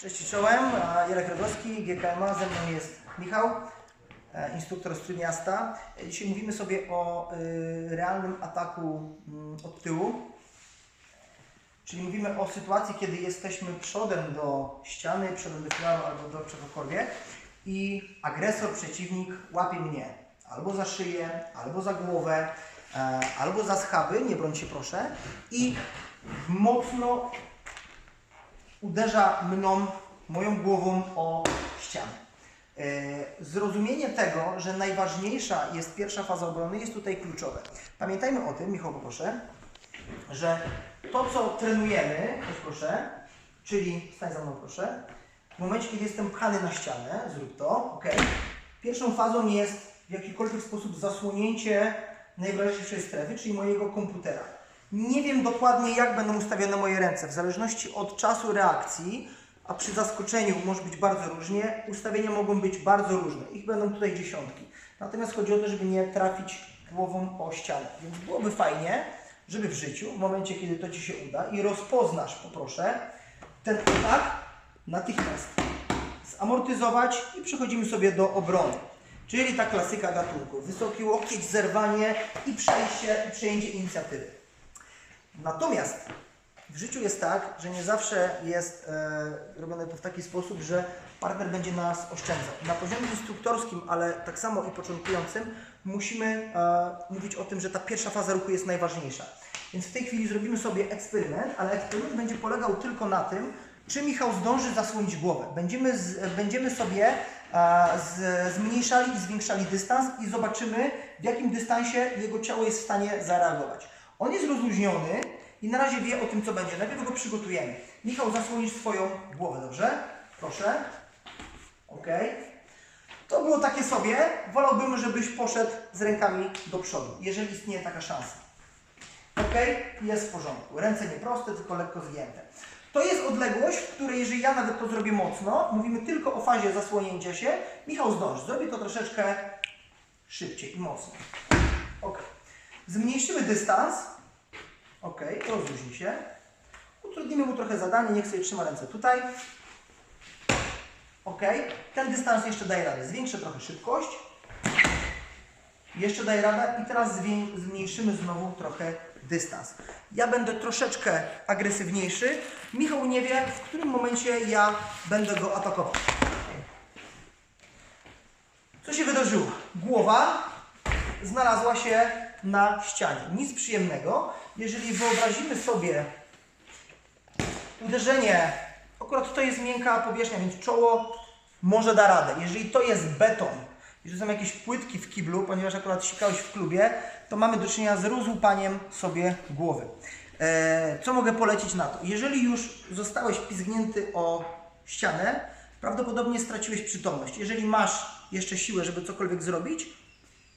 Cześć czołem, Jarek Radowski, GKMA, ze mną jest Michał, e, instruktor z Trójmiasta. E, Dzisiaj mówimy sobie o y, realnym ataku mm, od tyłu, czyli mówimy o sytuacji, kiedy jesteśmy przodem do ściany, przodem do filaru albo do czegokolwiek i agresor, przeciwnik łapie mnie albo za szyję, albo za głowę, e, albo za schaby, nie broń się proszę, i mocno uderza mną, moją głową o ścianę. E, Zrozumienie tego, że najważniejsza jest pierwsza faza obrony, jest tutaj kluczowe. Pamiętajmy o tym, Michał, poproszę, że to, co trenujemy, proszę, czyli stań za mną, proszę, w momencie, kiedy jestem pchany na ścianę, zrób to, ok. Pierwszą fazą jest w jakikolwiek sposób zasłonięcie najwrażliwszej strefy, czyli mojego komputera. Nie wiem dokładnie, jak będą ustawione moje ręce. W zależności od czasu reakcji, a przy zaskoczeniu może być bardzo różnie, ustawienia mogą być bardzo różne. Ich będą tutaj dziesiątki. Natomiast chodzi o to, żeby nie trafić głową o ścianę. Więc byłoby fajnie, żeby w życiu, w momencie, kiedy to Ci się uda i rozpoznasz, poproszę, ten atak natychmiast zamortyzować i przechodzimy sobie do obrony. Czyli ta klasyka gatunku. Wysoki łokieć, zerwanie i przejście, przejęcie inicjatywy. Natomiast w życiu jest tak, że nie zawsze jest e, robione to w taki sposób, że partner będzie nas oszczędzał. Na poziomie instruktorskim, ale tak samo i początkującym, musimy e, mówić o tym, że ta pierwsza faza ruchu jest najważniejsza. Więc w tej chwili zrobimy sobie eksperyment, ale eksperyment będzie polegał tylko na tym, czy Michał zdąży zasłonić głowę. Będziemy, z, będziemy sobie e, z, zmniejszali i zwiększali dystans i zobaczymy, w jakim dystansie jego ciało jest w stanie zareagować. On jest rozluźniony i na razie wie o tym, co będzie. Najpierw go przygotujemy. Michał, zasłonisz swoją głowę, dobrze? Proszę. Ok. To było takie sobie. Wolałbym, żebyś poszedł z rękami do przodu, jeżeli istnieje taka szansa. Ok, jest w porządku. Ręce nie proste, tylko lekko zgięte. To jest odległość, w której jeżeli ja nawet to zrobię mocno, mówimy tylko o fazie zasłonięcia się, Michał zdąży. Zrobię to troszeczkę szybciej i mocniej. Ok. Zmniejszymy dystans. Ok, rozluźni się. Utrudnimy mu trochę zadanie, niech sobie trzyma ręce tutaj. Ok, ten dystans jeszcze daje radę. Zwiększę trochę szybkość. Jeszcze daje radę i teraz zmniejszymy znowu trochę dystans. Ja będę troszeczkę agresywniejszy. Michał nie wie, w którym momencie ja będę go atakował. Co się wydarzyło? Głowa znalazła się na ścianie. Nic przyjemnego. Jeżeli wyobrazimy sobie uderzenie, akurat to jest miękka powierzchnia, więc czoło może da radę. Jeżeli to jest beton, jeżeli są jakieś płytki w kiblu, ponieważ akurat sikałeś w klubie, to mamy do czynienia z rozłupaniem sobie głowy. E, co mogę polecić na to? Jeżeli już zostałeś pizgnięty o ścianę, prawdopodobnie straciłeś przytomność. Jeżeli masz jeszcze siłę, żeby cokolwiek zrobić,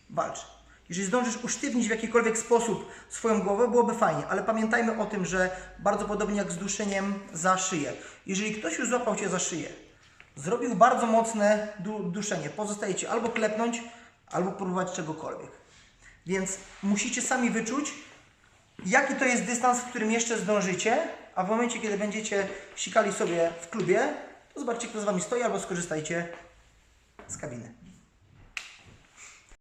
walcz. Jeżeli zdążysz usztywnić w jakikolwiek sposób swoją głowę, byłoby fajnie, ale pamiętajmy o tym, że bardzo podobnie jak z duszeniem za szyję. Jeżeli ktoś już złapał Cię za szyję, zrobił bardzo mocne du duszenie, pozostaje Ci albo klepnąć, albo próbować czegokolwiek. Więc musicie sami wyczuć, jaki to jest dystans, w którym jeszcze zdążycie, a w momencie, kiedy będziecie sikali sobie w klubie, to zobaczcie, kto z Wami stoi, albo skorzystajcie z kabiny.